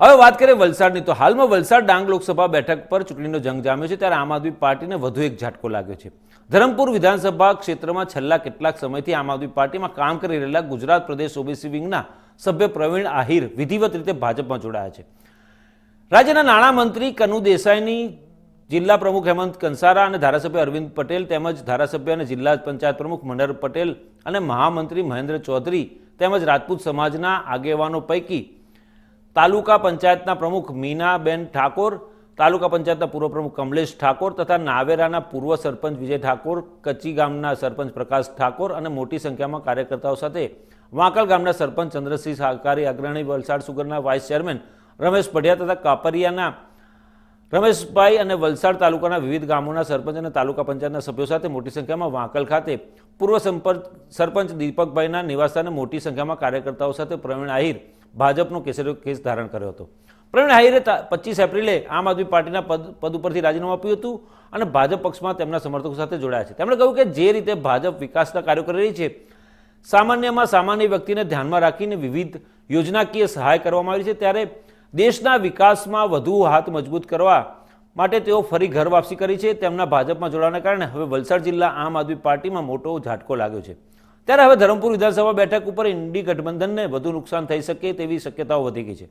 હવે વાત કરીએ વલસાડની, તો હાલમાં વલસાડ ડાંગ લોકસભા બેઠક પર ચૂંટણીનો જંગ જામ્યો છે, ત્યારે આમ આદમી પાર્ટીને વધુ એક ઝાટકો લાગ્યો છે. ધરમપુર વિધાનસભા ક્ષેત્રમાં છેલ્લા કેટલાક સમયથી આમ આદમી પાર્ટીમાં કામ કરી રહેલા ગુજરાત પ્રદેશ ઓબીસી વિંગના સભ્ય પ્રવીણ આહિર વિધિવત રીતે ભાજપમાં જોડાયા છે. રાજ્યના નાણામંત્રી કનુ દેસાઈની જિલ્લા પ્રમુખ હેમંત કંસારા અને ધારાસભ્ય અરવિંદ પટેલ તેમજ ધારાસભ્ય અને જિલ્લા પંચાયત પ્રમુખ મનર પટેલ અને મહામંત્રી મહેન્દ્ર ચૌધરી તેમજ રાજપૂત સમાજના આગેવાનો પૈકી તાલુકા પંચાયતના પ્રમુખ મીનાબેન ઠાકોર, તાલુકા પંચાયતના પૂર્વ પ્રમુખ કમલેશ ઠાકોર તથા નાવેરાના પૂર્વ સરપંચ વિજય ઠાકોર, કચ્છી ગામના સરપંચ પ્રકાશ ઠાકોર અને મોટી સંખ્યામાં કાર્યકર્તાઓ સાથે વાંકલ ગામના સરપંચ ચંદ્રસિંહ સહકારી અગ્રણી વલસાડ સુગરના વાઇસ ચેરમેન રમેશ પઢિયા તથા કાપરિયાના રમેશભાઈ અને વલસાડ તાલુકાના વિવિધ ગામોના સરપંચ અને તાલુકા પંચાયતના સભ્યો સાથે મોટી સંખ્યામાં વાંકલ ખાતે પૂર્વ સંપર્ક સરપંચ દીપકભાઈના નિવાસસ્થાને મોટી સંખ્યામાં કાર્યકર્તાઓ સાથે પ્રવીણ આહિર ભાજપનો કેસરીયો કેસ ધારણ કર્યો હતો. પ્રવીણ આહિરે પચીસ એપ્રિલે આમ આદમી પાર્ટીના પદ પદ ઉપરથી રાજીનામું આપ્યું હતું અને ભાજપ પક્ષમાં તેમના સમર્થકો સાથે જોડાયા છે. તેમણે કહ્યું કે જે રીતે ભાજપ વિકાસના કાર્યો કરી રહી છે, સામાન્યમાં સામાન્ય વ્યક્તિને ધ્યાનમાં રાખીને વિવિધ યોજનાકીય સહાય કરવામાં આવી છે, ત્યારે દેશના વિકાસમાં વધુ હાથ મજબૂત કરવા માટે તેઓ ફરી ઘર વાપસી કરી છે. તેમના ભાજપમાં જોડાવાના કારણે હવે વલસાડ જિલ્લા આમ આદમી પાર્ટીમાં મોટો ઝાટકો લાગ્યો છે. ત્યારે હવે ધરમપુર વિધાનસભા બેઠક ઉપર ઇન્ડી ગઠબંધનને વધુ નુકસાન થઈ શકે તેવી શક્યતાઓ વધી ગઈ છે.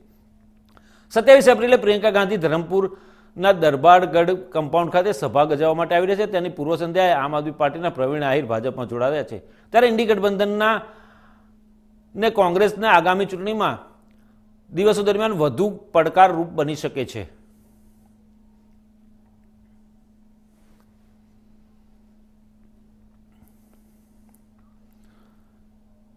સત્યાવીસ એપ્રિલે પ્રિયંકા ગાંધી ધરમપુરના દરબારગઢ કમ્પાઉન્ડ ખાતે સભા ગજાવવા માટે આવી રહ્યા છે. તેની પૂર્વ સંધ્યાએ આમ આદમી પાર્ટીના પ્રવીણ આહિર ભાજપમાં જોડાયા છે. ત્યારે ઇન્ડી ગઠબંધનના ને કોંગ્રેસના આગામી ચૂંટણીમાં દિવસો દરમિયાન વધુ પડકારરૂપ બની શકે છે.